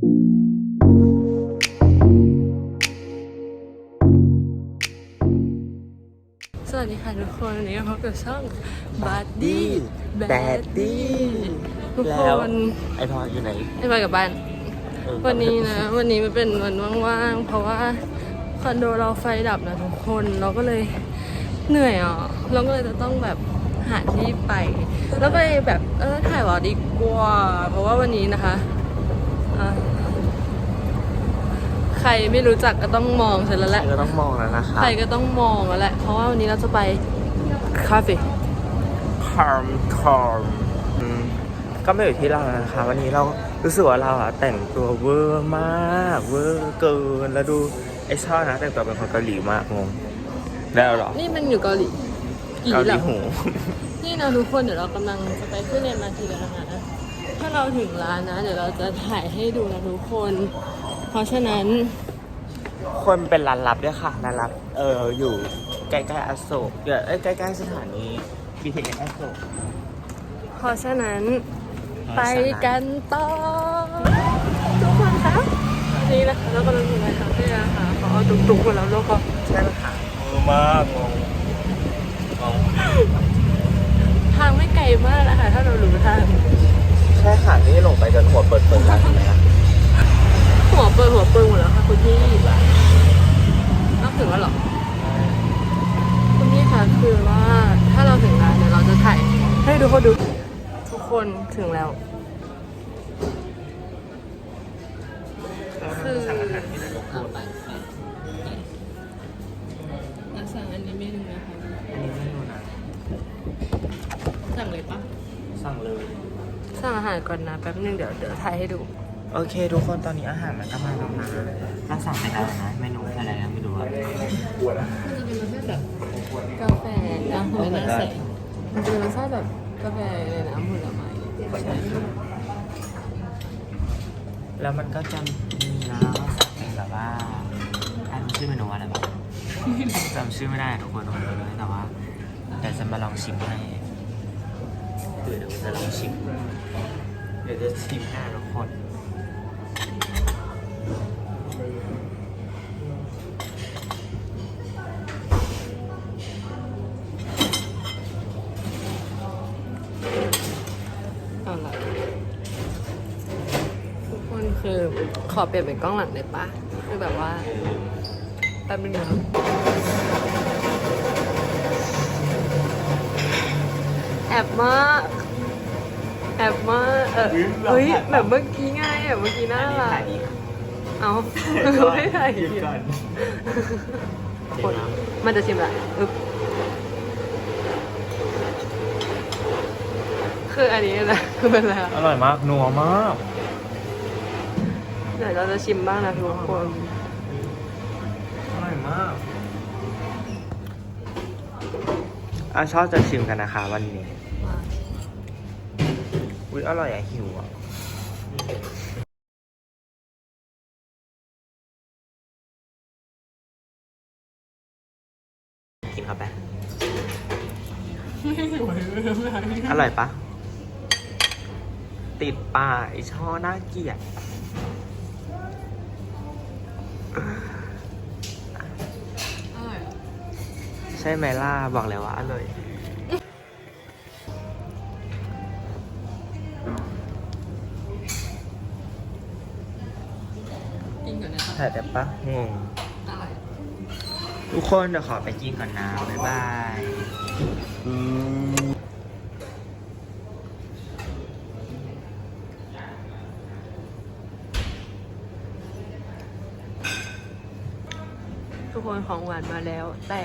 สวัสดีค่ะทุกคนวันนี้พบกับช่องบัดดี้แบดดี้ทุกแล้ควนไอพออยู่ไหนไม่ไปกับบ้าน เออวันนี้นะ วันนี้มันเป็นวันว่างๆ เพราะว่าคอนโดเราไฟดับนะทุกคนเราก็เลยเหนื่อยอะเราก็เลยจะต้องแบบหาที่ไป แล้วก็เลยแบบเออถ่ายวอลดีกว่า เพราะว่าวันนี้นะคะอะ ใครไม่รู้จักก็ต้องมองฉันแล้วแหละ ก็ต้องมองแล้วนะคะใครก็ต้องมองแล้วแหละ เพราะว่าวันนี้เราจะไปคาเฟ่คาร์มคาร์มอืมก็ไม่อยู่ที่เรานะคะ วันนี้เรารู้สึกว่าเราอะแต่งตัวเวอร์มากเวอร์เกินแล้วดูไอช่อนะแต่งตัวเป็นคนเกาหลีมากงงได้แล้วเหรอ นี่มันอยู่เกาหลีกี่เกาหหลีลังหู นี่นะทุกคนเดี๋ยวเรากำลังจะไปขึ้นเอ็มอาร์ทีแล้วนะ ถ้าเราถึงร้านนะ เดี๋ยวเราจะถ่ายให้ดูนะทุกคน เพราะฉะนั้น คนเป็นร้านลับด้วยค่ะร้านลับ เอออยู่ใกล้ๆอโศกเดี๋ยวเอ้ยใกล้ๆสถานี BTS อโศกเพราะฉะนั้นเพไปราะฉะนั้นกันต่อทุกคนคะนี่นะคะเรากำลังอยู่ในคาเฟ่นะคะเขาเอาตุกๆมาแล้วแล้วก็ใช่ไหมคะเวอร์มากงงงงทางไม่ไกลมากนะคะ ถ้าเรารู้ทาง ใช่ค่ะนี่ลง ไปจนหัวเปิดเปิดแล้วใช่ไหมคะหัวเปิดหัวเปิดหมดแล้วค่ะคุณพี่ต้องถึงแล้วหรอคุณพี่คะคือว่าถ้าเราถึงร้านเนี่ยวเราจะถ่ายให้ดูคนดูทุกคนถึงแล้ว คือสั่งอาหารที่ไหนรบกวนไปไปเราสั่งอันนี้เมนูนะคะอันนี้ไม่รู้นะสั่งเลยปะสั่งเลย สั่งอาหารก่อนนะแป๊บนึงเดี๋ยวเดี๋ยวถ่ายให้ดู โอเค ทุกคนตอนนี้อาหารมันก็มาแล้วนะเราสั่งไปแล้วนะเมนูอะไรนะไม่รู้อะมันจะเป็นรสชาติแบบกาแฟน้ำผลไม้ใส่มันจะเป็นรสชาติแบบกาแฟในน้ำผลไม้ใช่แล้วมันก็จะมีนะว่าสั่งเป็นแบบว่าอันชื่อเมนูอะไรบ้างจำชื่อไม่ได้ทุกคนทุกคนเลยแต่ว่าเดี๋ยวจะมาลองชิมให้ เดี๋ยวจะลองชิม เดี๋ยวจะชิมให้ทุกคนเอาละทุกคนคือขอเปลี่ยนเป็นกล้องหลังได้ปะคือแบบว่าแป๊บนึงนะ อบมากแอบมากเออเฮ้ยแบบเมื่อกี้ไงแบบเมื่อกี้น่ารักเอาไม่ถ่ายดีคนมันจะชิมละอึ๊บคืออันนี้นะคือเป็นอะไรอะอร่อยมากนัวมากเดี๋ยวเราจะชิมบ้างนะทุกคนอร่อยมากอาชอบจะชิมกันนะคะวันนี้ อุ้ยอร่อยอะหิวอะกินเข้าไปอร่อยปะ ติดปากไอช่อน่าเกลียด อร่อย ใช่ไหมล่ะ บอกแล้วว่าอร่อย กินก่อนนะครับถ่ายได้ปะงงอร่อยทุกคนเดี๋ยวขอไปกินก่อนนะ บ๊ายบายทุกคนของหวานมาแล้ว แต่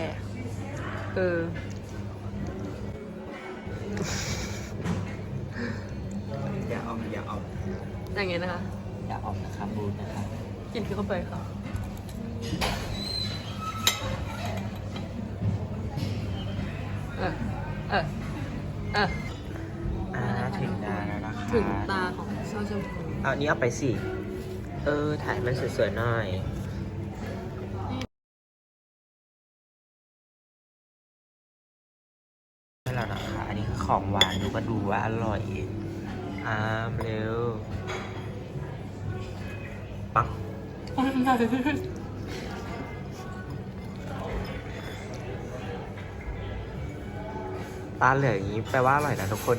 เอออย่าออกอย่าออกอย่างเงี้ยนะคะ อย่าออกนะครับบูธนะครับ กินเข้าไปค่ะเออเออเอออ่าถึงนานแล้วนะคะถึงตาของช่อชมพูเอาอันนี้เอาไปสิ เออ ถ่ายมันสวยๆหน่อยให้เรานะคะ อันนี้คือของหวานดูก็ดูว่าอร่อย อ่ามเร็วปัง ตาเหลืองอย่างนี้แปลว่าอร่อยนะทุกคน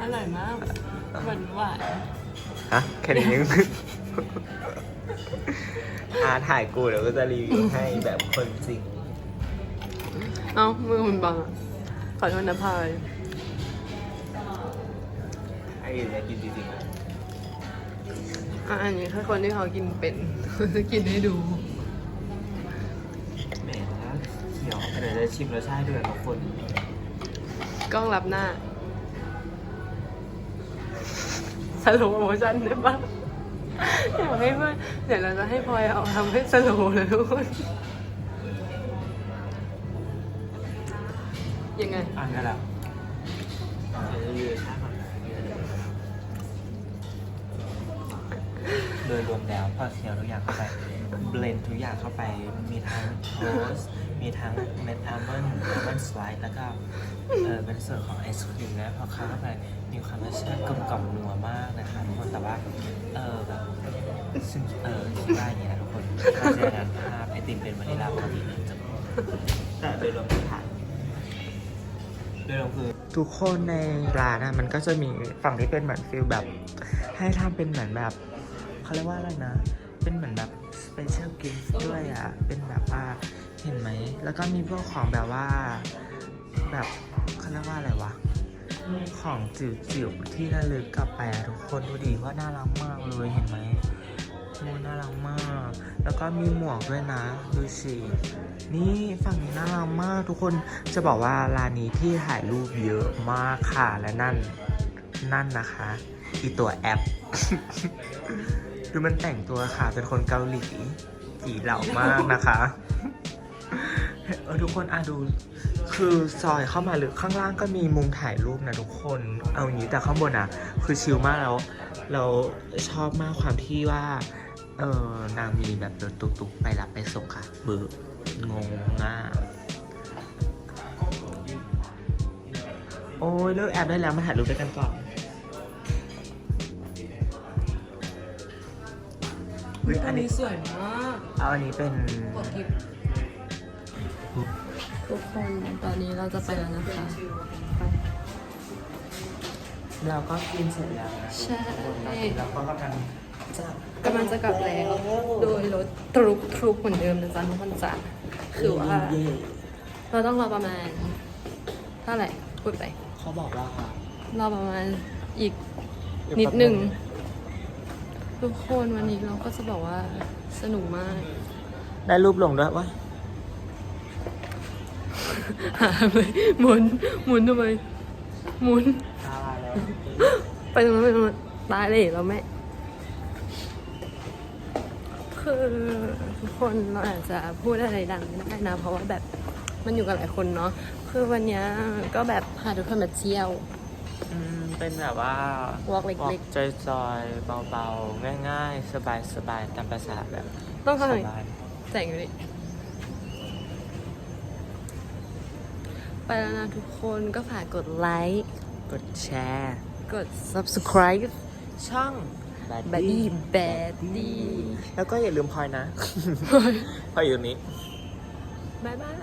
อร่อยมากหวานหวานฮะ แค่นี้ยังอาถ่ายกูเดี๋ยวก็จะรีวิวให้แบบคนจริง เอ้ามือคุณบังอะขอโทษนะพาย ไอ้เนี่ยกินจริงๆนะ อะอันนี้คือคนที่เขากินเป็นจะกินให้ดู แหมเดี๋ยวเดี๋ยวจะชิมรสชาติด้วยทุกคนกล้องรับหน้าสโลโมชั่นได้ปะอยากให้เพื่อนเดี๋ยวเราจะให้พลอยเอาทำให้สโลเลยทุกคนยังไง อ่านกันแล้วเดี๋ยวจะรีวิวรสชาติก่อน โดยรวมแล้วพอเคี่ยวทุกอย่างเข้าไปเบลนทุกอย่างเข้าไปมีทั้งโทสมีทั้งเม็ดอัลมอนด์อัลมอนด์สไลด์แล้วก็เออเป็นส่วนของไอศครีมนะพอเข้าเข้าไปมีความรสชาติกลมกล่อมนัวมากนะคะทุกคนแต่ว่าเออแบบซึ่งเออคิดว่าอย่างนี้นะทุกคนถ้าเจอกันภาพไอติมเป็นวานิลลาปกติเลยจะแต่โดยรวมคือผ่านโดยรวมคือทุกคนในร้านนะมันก็จะมีฝั่งที่เป็นเหมือนฟิลแบบ ให้ทำเป็นเหมือนแบบ เขาเรียกว่าอะไรนะ เป็นเหมือนแบบ special gift ด้วยอะ เป็นแบบว่าเห็นไหม แล้วก็มีพวกของแบบว่า แบบเขาเรียกว่าอะไรวะ ของจิ๋วๆที่ระลึกกลับไปอะทุกคนดูดีว่าน่ารักมากเลยเห็นไหมโอ้น่ารักมาก แล้วก็มีหมวกด้วยนะดูสินี่ฝั่งนี้น่ารักมากทุกคนจะบอกว่าร้านนี้ที่ถ่ายรูปเยอะมากค่ะและนั่นนั่นนะคะอีตัวแอป ดูมันแต่งตัวค่ะ เป็นคนเกาหลีจีเหล่ามากนะคะเออทุกคนอะดู คือซอยเข้ามาหรือข้างล่างก็มีมุมถ่ายรูปนะทุกคน เอาอย่างนี้แต่ข้างบนอะ คือชิลมากแล้ว เราชอบมากความที่ว่า เออนางมีแบบรถตุกๆไปรับไปส่งค่ะเบอร์งงง่าโอ้ยเลิกแอบได้แล้วมาถ่ายรูปด้วยกันก่อน เฮ้ยอันนี้สวยมากเอาอันนี้เป็นกดกิฟทุกคนตอนนี้เราจะไปแล้วนะคะ เราก็กินเสร็จแล้วนะใช่ เราก็กำลังจะกำลังจะกลับแล้ว โดยรถทรุกทรุกเหมือนเดิมนะจ๊ะทุกคนจ๋าคือว่า เย่เราต้องรอประมาณเท่าไหร่พูดไป เขาบอกว่า รอประมาณอีกนิดหนึ่ง ทุกคนวันนี้เราก็จะบอกว่าสนุกมาก ได้รูปลงด้วยวะหาไปหมุนหมุนทำไมหมุนตายแล้วไปตรงนั้นไปตรงนั้นตายเลยเราแม่คือทุกคนเราอาจจะพูดอะไรดังไม่ได้นะ เพราะว่าแบบมันอยู่กับหลายคนเนาะคือวันเนี้ยก็แบบพาทุกคนมาเที่ยวอืม เป็นแบบว่า Walk เล็กๆ walk จอยๆเบาๆ ง่ายๆ สบายๆตามภาษาแบบต้องสทำไงบายแจงอยู่ดิไปแล้วนะทุกคนก็ฝากกดไลค์กดแชร์ กด subscribe ช่อง b a d d y b a d d y แล้วก็อย่าลืมพลอยนะ พลอยอยู่ตรงนี้ บายบาย